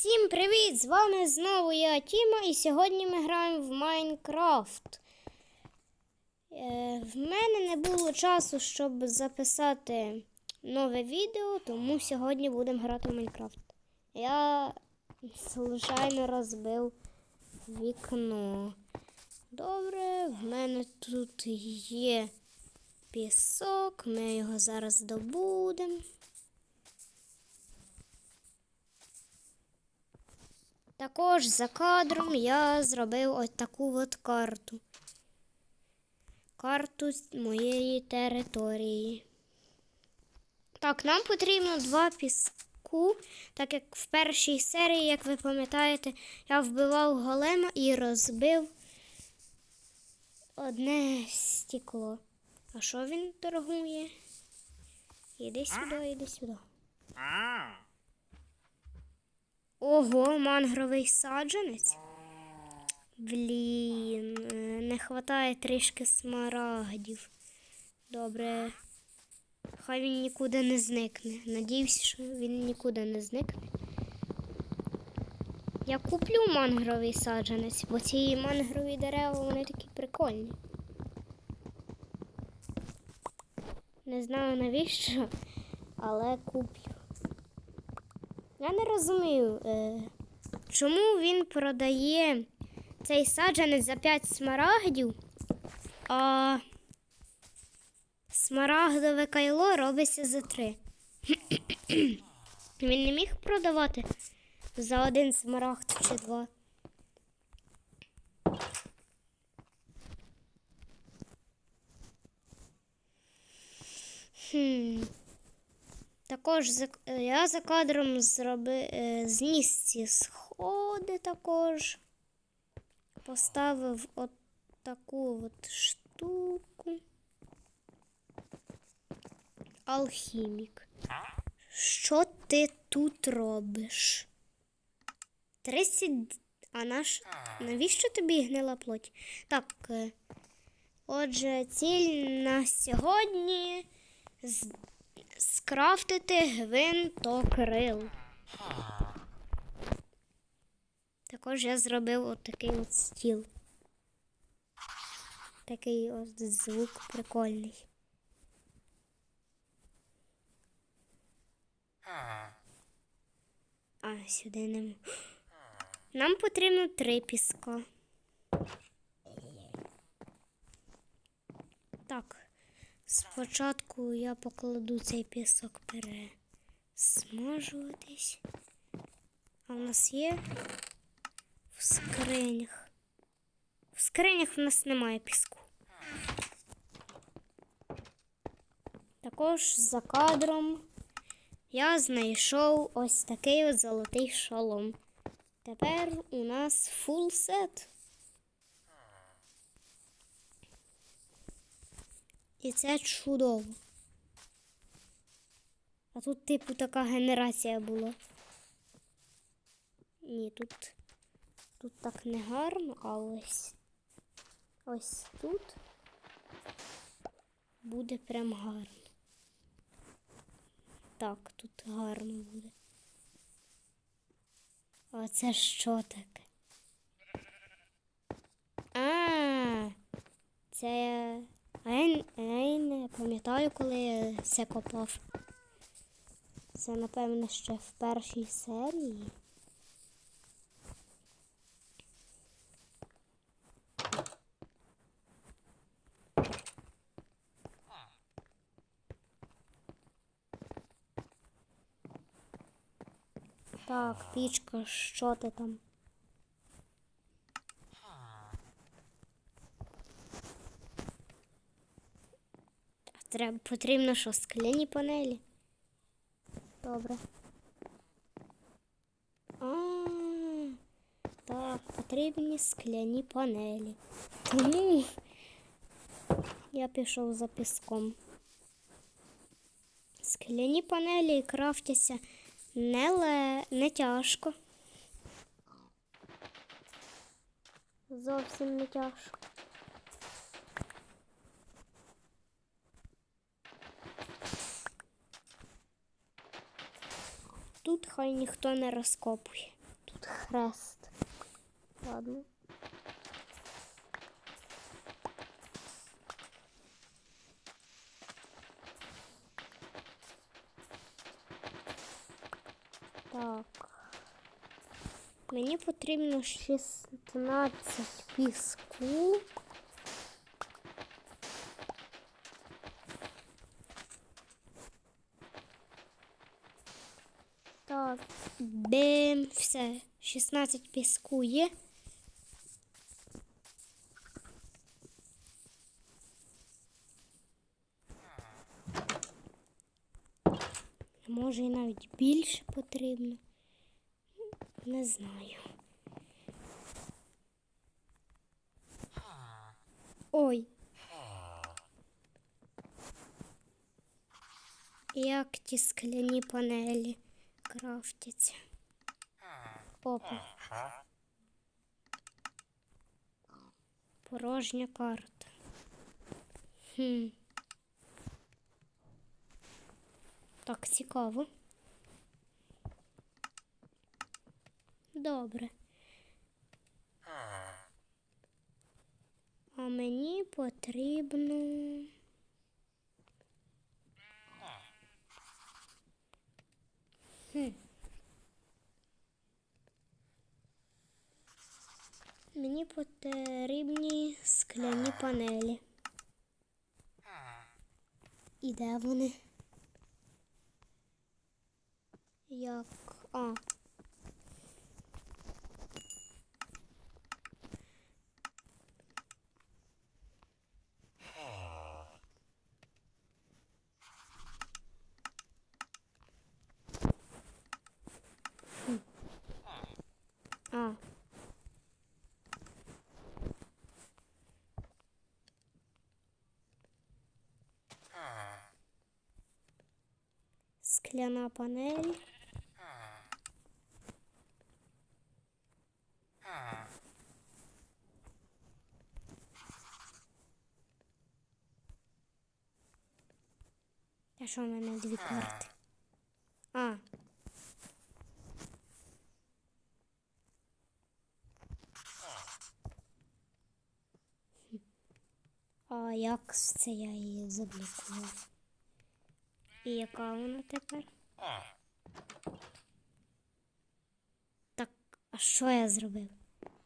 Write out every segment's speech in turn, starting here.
Всім привіт! З вами знову я Тіма, і сьогодні ми граємо в Майнкрафт. Е, в мене не було часу, щоб записати нове відео, тому сьогодні будемо грати в Майнкрафт. Я случайно розбив вікно. Добре, в мене тут є пісок, ми його зараз добудемо. Також за кадром я зробив ось таку от карту. Карту моєї території. Так, нам потрібно два піску, так як в першій серії, як ви пам'ятаєте, я вбивав голема і розбив одне стекло. А що він торгує? Іди сюди, іди сюди. Ого, мангровий саджанець. Блін, е, не вистачає трішки смарагдів. Добре. Хай він нікуди не зникне. Надіюсь, що він нікуди не зникне. Я куплю мангровий саджанець, бо ці мангрові дерева вони такі прикольні. Не знаю навіщо, але куплю. Я не розумію, е, чому він продає цей саджанець за 5 смарагдів, а смарагдове кайло робиться за 3. він не міг продавати за один смарагд чи два. Хм. Також я за кадром зроби, е, зніс ці сходи також. Поставив от таку от штуку. Алхімік. Що ти тут робиш? 30. А наш. Навіщо тобі гнила плоть? Так. е, Отже, ціль на сьогодні скрафтити гвинтокрил. Також я зробив от от стіл. Такий от звук прикольний. А, сюди не. Нам потрібно три піска. Так. Спочатку я покладу цей пісок пересмажуватись. А в нас є в скринях. В скринях в нас немає піску. Також за кадром я знайшов ось такий от золотий шолом. Тепер у нас фул сет. І це чудово. А тут, типу, така генерація була. Ні, тут, тут так не гарно, а ось ось тут буде прям гарно. Так, тут гарно буде. А це що таке? А, це. А я, а я не пам'ятаю, коли я це копав. Це, напевно, ще в першій серії. Так, пічка, що ти там? Треба, потрібно що, скляні панелі? Добре. А, так, потрібні скляні панелі. Тому я пішов за піском. Скляні панелі крафтяться не, ле... не тяжко. Зовсім не тяжко. Тут хай ніхто не розкопує. тут хрест. Ладно. Так. Мені потрібно 16 піску. Так, бим, все, 16 піску є. Може і навіть більше потрібно. Не знаю. Ой. Як ті скляні панелі крафтяться. Опа. Порожня карта. Хм. Так, цікаво. Добре. А мені потрібно. Мені потрібні скляні панелі. І де вони? Як. А. Хм. А. Скляна панель. А що в мене дві карти? А. А як це я її заблокував? І яка вона тепер? Так, а що я зробив?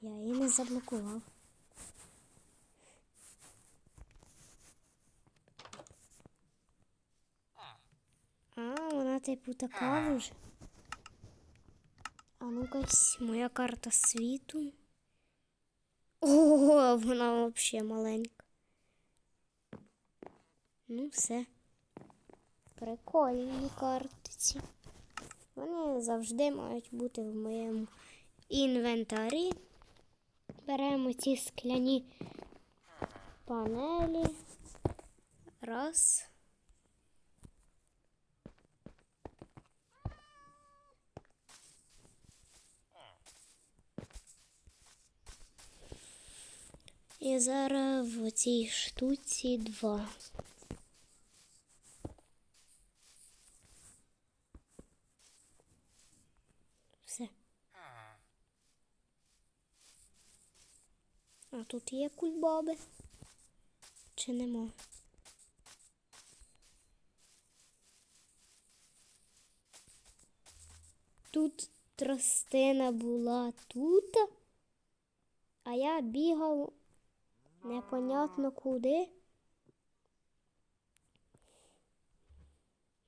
Я її не заблокував. А, вона типу така вже. А ну-ка, моя карта світу. Ого, вона взагалі маленька. Ну, все. Прикольні картиці. Вони завжди мають бути в моєму інвентарі. Беремо ці скляні панелі. Раз. І зараз в цій штуці два. Все. А тут є кульбаби? Чи нема? Тут тростина була тут, а я бігав непонятно куди.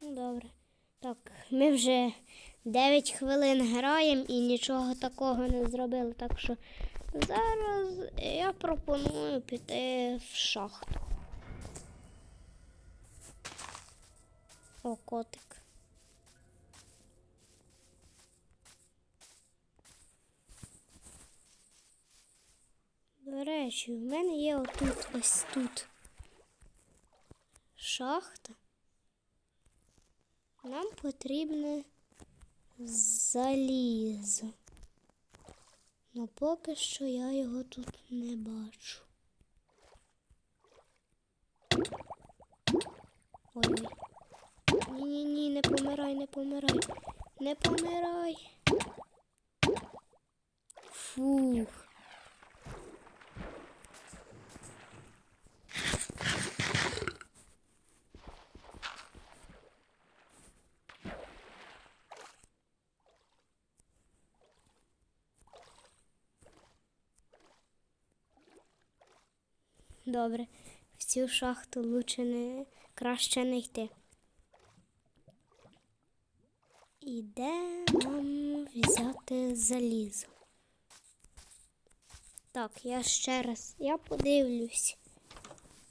Ну, добре. Так, ми вже 9 хвилин граємо і нічого такого не зробили. Так що зараз я пропоную піти в шахту. О, котик. До речі, в мене є отут ось тут шахта. Нам потрібне залізо. Но поки що я його тут не бачу. Ой. Ні-ні-ні, не помирай, не помирай. Не помирай. Фух. Добре, в цю шахту лучше не краще не йти. І де нам взяти залізо? Так, я ще раз я подивлюсь,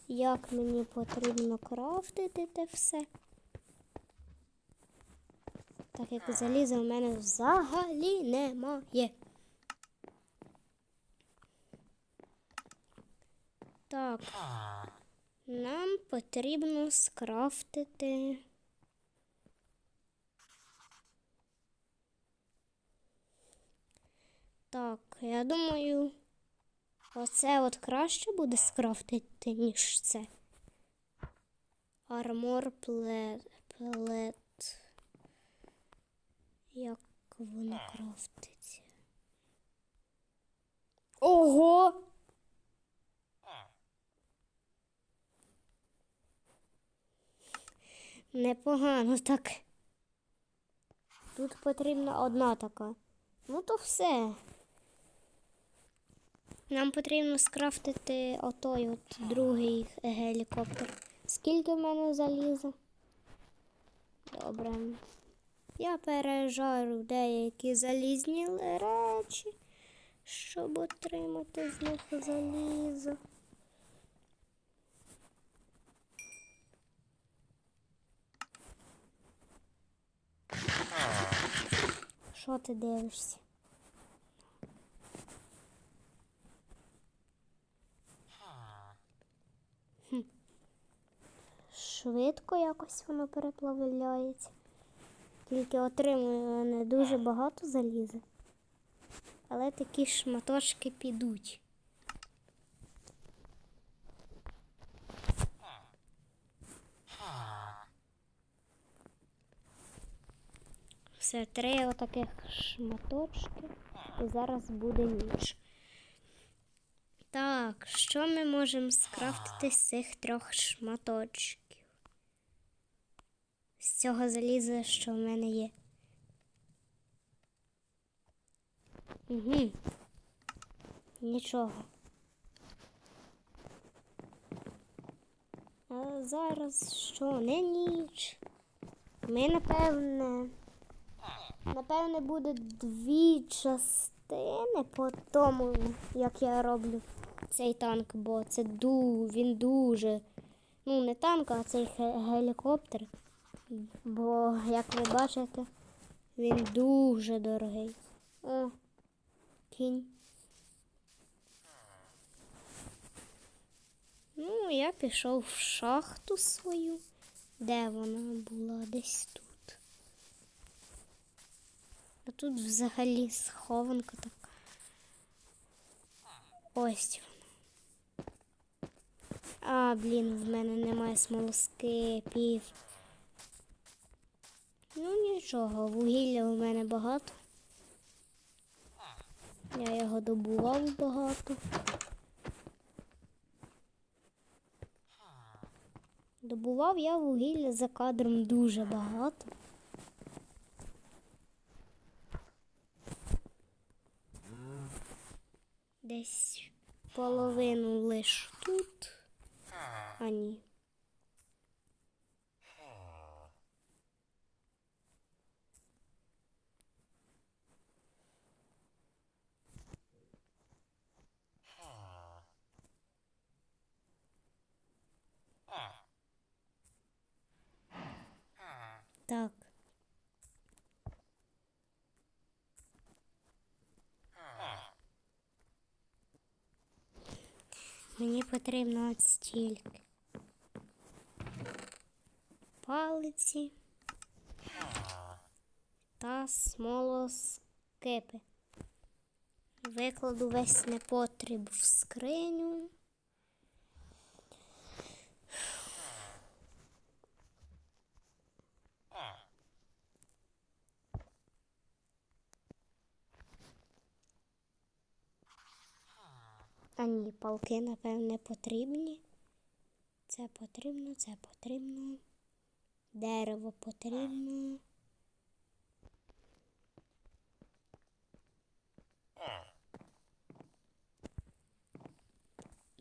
як мені потрібно крафтити те все. Так як заліза в мене взагалі немає. Так. Нам потрібно скрафтити. Так, я думаю, оце от краще буде скрафтити, ніж це. Армор плет. плет. Як воно крафтиться? Ого! Непогано так. Тут потрібна одна така. Ну то все. Нам потрібно скрафтити отой от другий гелікоптер. Скільки в мене заліза? Добре. Я пережарю деякі залізні речі, щоб отримати з них залізо. Що ти дивишся? Швидко якось воно переплавляється. Тільки отримує не дуже багато заліза. Але такі шматочки підуть. Все, три отаких шматочки. І зараз буде ніч. Так, що ми можемо скрафтити з цих трьох шматочків? З цього заліза, що в мене є. Угу. Нічого. А зараз що, не ніч? Ми, напевне. Напевне, буде дві частини по тому, як я роблю цей танк, бо це ду, він дуже. Ну, не танк, а цей гелікоптер. Бо, як ви бачите, він дуже дорогий. О, кінь. Ну, я пішов в шахту свою. Де вона була? Десь тут. А тут взагалі схованка така. Ось. А, блін, в мене немає смолоскипів. Ну нічого, вугілля у мене багато. Я його добував багато. Добував я вугілля за кадром дуже багато. Десь половину лиш тут. А ні. Так. Мені потрібно от стільки. Палиці та смолоскипи. Викладу весь непотріб в скриню. А ні, палки, напевне, потрібні. Це потрібно, це потрібно. Дерево потрібно.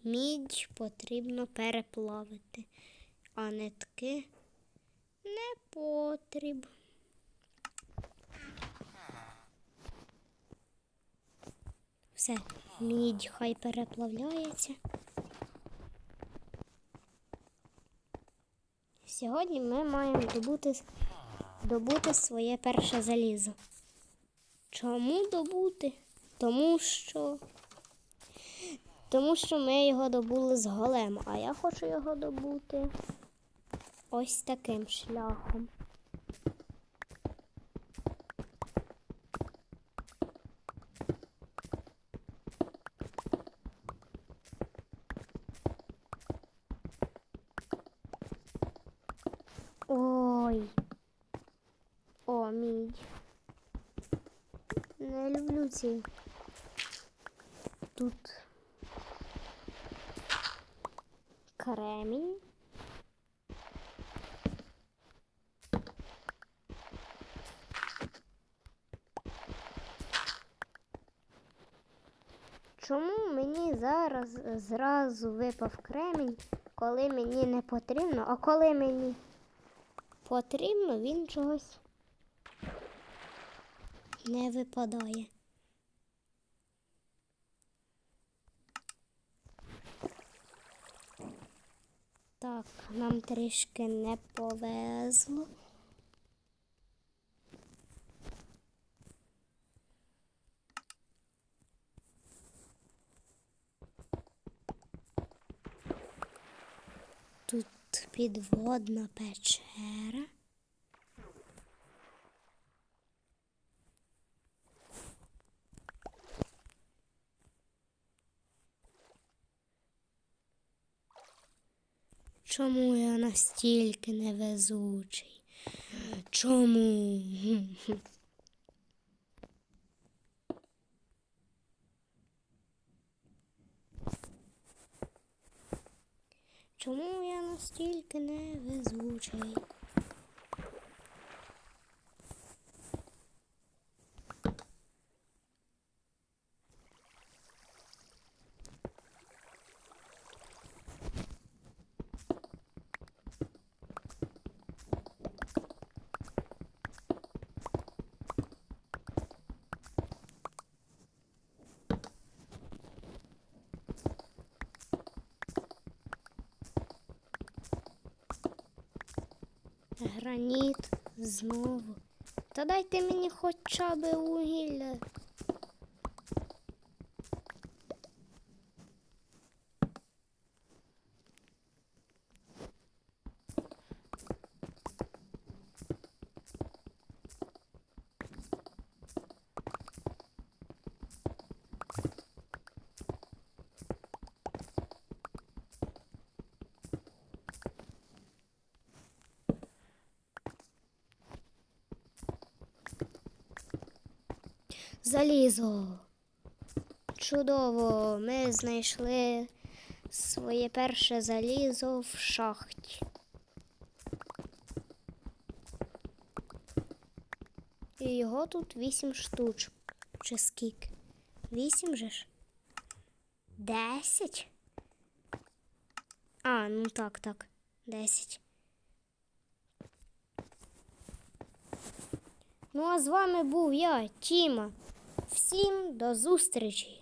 Мідь потрібно переплавити, а нитки не потріб. Все, мідь хай переплавляється. Сьогодні ми маємо добути, добути своє перше залізо. Чому добути? Тому що. Тому що ми його добули з голем, а я хочу його добути ось таким шляхом. Ой. О, мідь. Не люблю ці. Тут кремінь. Чому мені зараз зразу випав кремінь, коли мені не потрібно, а коли мені потрібно, він чогось не випадає. Так, нам трішки не повезло. Тут підводна печера. Чому я настільки невезучий? Чому? Чому я настільки невезучий? Граніт знову. Та дайте мені хоча б вугілля. Залізо. Чудово, ми знайшли своє перше залізо в шахті. І його тут вісім штучок. Чи скільки? Вісім же ж? Десять? А, ну так, так. Десять. Ну а з вами був я, Тіма. Всім до зустрічі!